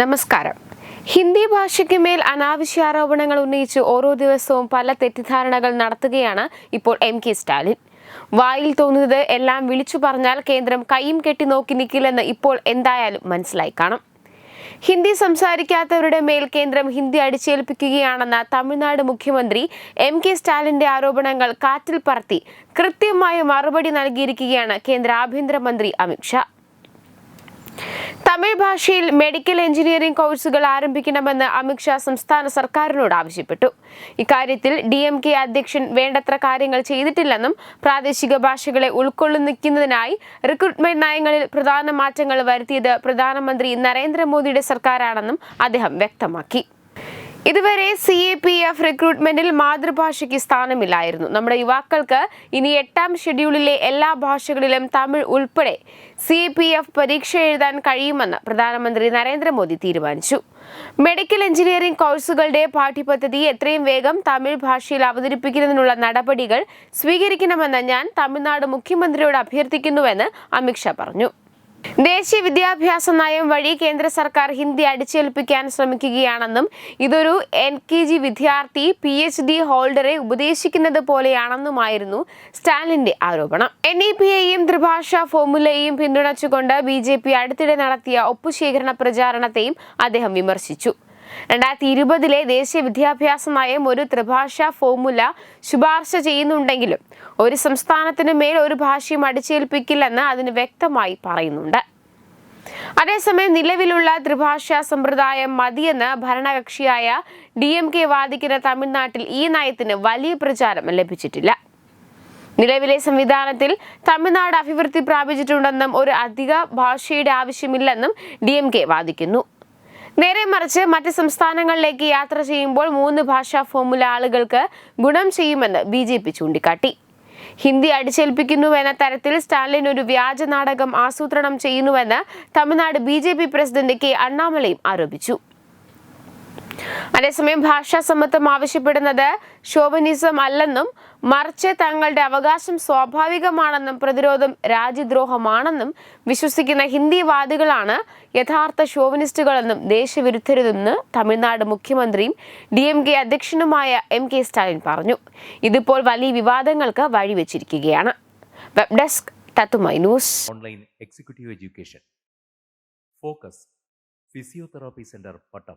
നമസ്കാരം. ഹിന്ദി ഭാഷയ്ക്ക് മേൽ അനാവശ്യ ആരോപണങ്ങൾ ഉന്നയിച്ച് ഓരോ ദിവസവും പല തെറ്റിദ്ധാരണകൾ നടത്തുകയാണ് ഇപ്പോൾ എം കെ സ്റ്റാലിൻ. വായിൽ തോന്നുന്നത് എല്ലാം വിളിച്ചു പറഞ്ഞാൽ കേന്ദ്രം കൈയും കെട്ടി നോക്കി നിൽക്കില്ലെന്ന് ഇപ്പോൾ എന്തായാലും മനസ്സിലായി കാണും. ഹിന്ദി സംസാരിക്കാത്തവരുടെ മേൽ കേന്ദ്രം ഹിന്ദി അടിച്ചേൽപ്പിക്കുകയാണെന്ന തമിഴ്നാട് മുഖ്യമന്ത്രി എം കെ സ്റ്റാലിന്റെ ആരോപണങ്ങൾ കാറ്റിൽ പറത്തി കൃത്യമായ മറുപടി നൽകിയിരിക്കുകയാണ് കേന്ദ്ര ആഭ്യന്തരമന്ത്രി അമിത്ഷാ തമിഴ് ഭാഷയിൽ മെഡിക്കൽ എഞ്ചിനീയറിംഗ് കോഴ്സുകൾ ആരംഭിക്കണമെന്ന് അമിത്ഷാ സംസ്ഥാന സർക്കാരിനോട് ആവശ്യപ്പെട്ടു. ഇക്കാര്യത്തിൽ ഡി എം കെ അധ്യക്ഷൻ വേണ്ടത്ര കാര്യങ്ങൾ ചെയ്തിട്ടില്ലെന്നും പ്രാദേശിക ഭാഷകളെ ഉൾക്കൊള്ളുന്നതിനായി റിക്രൂട്ട്മെന്റ് നയങ്ങളിൽ പ്രധാന മാറ്റങ്ങൾ വരുത്തിയത് പ്രധാനമന്ത്രി നരേന്ദ്രമോദിയുടെ സർക്കാരാണെന്നും അദ്ദേഹം വ്യക്തമാക്കി. ഇതുവരെ സി എ പി എഫ് റിക്രൂട്ട്മെന്റിൽ മാതൃഭാഷയ്ക്ക് സ്ഥാനമില്ലായിരുന്നു. നമ്മുടെ യുവാക്കൾക്ക് ഇനി എട്ടാം ഷെഡ്യൂളിലെ എല്ലാ ഭാഷകളിലും തമിഴ് ഉൾപ്പെടെ സി എ പി എഫ് പരീക്ഷ എഴുതാൻ കഴിയുമെന്ന് പ്രധാനമന്ത്രി നരേന്ദ്രമോദി തീരുമാനിച്ചു. മെഡിക്കൽ എഞ്ചിനീയറിംഗ് കോഴ്സുകളുടെ പാഠ്യപദ്ധതി എത്രയും വേഗം തമിഴ് ഭാഷയിൽ അവതരിപ്പിക്കുന്നതിനുള്ള നടപടികൾ സ്വീകരിക്കണമെന്ന് ഞാൻ തമിഴ്നാട് മുഖ്യമന്ത്രിയോട് അഭ്യർത്ഥിക്കുന്നുവെന്ന് അമിത്ഷാ പറഞ്ഞു. ദേശീയ വിദ്യാഭ്യാസ നയം വഴി കേന്ദ്ര സർക്കാർ ഹിന്ദി അടിച്ചേൽപ്പിക്കാൻ ശ്രമിക്കുകയാണെന്നും ഇതൊരു എൻ കെ ജി വിദ്യാർത്ഥി പി എച്ച് ഡി ഹോൾഡറെ ഉപദേശിക്കുന്നത് പോലെയാണെന്നുമായിരുന്നു സ്റ്റാലിന്റെ ആരോപണം. എൻ ഇ പി എയും ത്രിഭാഷ ഫോർമുലയെയും പിന്തുണച്ചുകൊണ്ട് ബി ജെ പി അടുത്തിടെ നടത്തിയ ഒപ്പുശേഖരണ പ്രചാരണത്തെയും അദ്ദേഹം വിമർശിച്ചു. രണ്ടായിരത്തി ഇരുപതിലെ ദേശീയ വിദ്യാഭ്യാസ നയം ഒരു ത്രിഭാഷാ ഫോർമുല ശുപാർശ ചെയ്യുന്നുണ്ടെങ്കിലും ഒരു സംസ്ഥാനത്തിന് മേൽ ഒരു ഭാഷയും അടിച്ചേൽപ്പിക്കില്ലെന്ന് അതിന് വ്യക്തമായി പറയുന്നുണ്ട്. അതേസമയം നിലവിലുള്ള ത്രിഭാഷാ സമ്പ്രദായം മതിയെന്ന് ഭരണകക്ഷിയായ ഡി എം കെ വാദിക്കുന്ന തമിഴ്നാട്ടിൽ ഈ നയത്തിന് വലിയ പ്രചാരം ലഭിച്ചിട്ടില്ല. നിലവിലെ സംവിധാനത്തിൽ തമിഴ്നാട് അഭിവൃദ്ധി പ്രാപിച്ചിട്ടുണ്ടെന്നും ഒരു അധിക ഭാഷയുടെ ആവശ്യമില്ലെന്നും ഡി വാദിക്കുന്നു. നേരെ മറിച്ച് മറ്റ് സംസ്ഥാനങ്ങളിലേക്ക് യാത്ര ചെയ്യുമ്പോൾ മൂന്ന് ഭാഷാ ഫോമുല ആളുകൾക്ക് ഗുണം ചെയ്യുമെന്ന് ബി ജെ പി ചൂണ്ടിക്കാട്ടി. ഹിന്ദി അടിച്ചേൽപ്പിക്കുന്നുവെന്ന തരത്തിൽ സ്റ്റാലിൻ ഒരു വ്യാജ നാടകം ആസൂത്രണം ചെയ്യുന്നുവെന്ന് തമിഴ്നാട് ബി പ്രസിഡന്റ് കെ അണ്ണാമലയും ആരോപിച്ചു. അതേസമയം ഭാഷാസമത്വം ആവശ്യപ്പെടുന്നത് ഷോവനിസം അല്ലെന്നും മറിച്ച് തങ്ങളുടെ അവകാശം സ്വാഭാവികമാണെന്നും പ്രതിരോധം രാജ്യദ്രോഹമാണെന്നും വിശ്വസിക്കുന്ന ഹിന്ദിവാദികളാണ് യഥാർത്ഥ ഷോവനിസ്റ്റുകളെന്നും ദേശവിരുദ്ധരുതെന്ന് തമിഴ്നാട് മുഖ്യമന്ത്രിയും ഡി എം കെ അധ്യക്ഷനുമായ എം കെ സ്റ്റാലിൻ പറഞ്ഞു. ഇതിപ്പോൾ വലിയ വിവാദങ്ങൾക്ക് വഴിവെച്ചിരിക്കുകയാണ്. വെബ് ഡെസ്ക് തത്തുമൈ news online executive education focus physiotherapy centre Pattom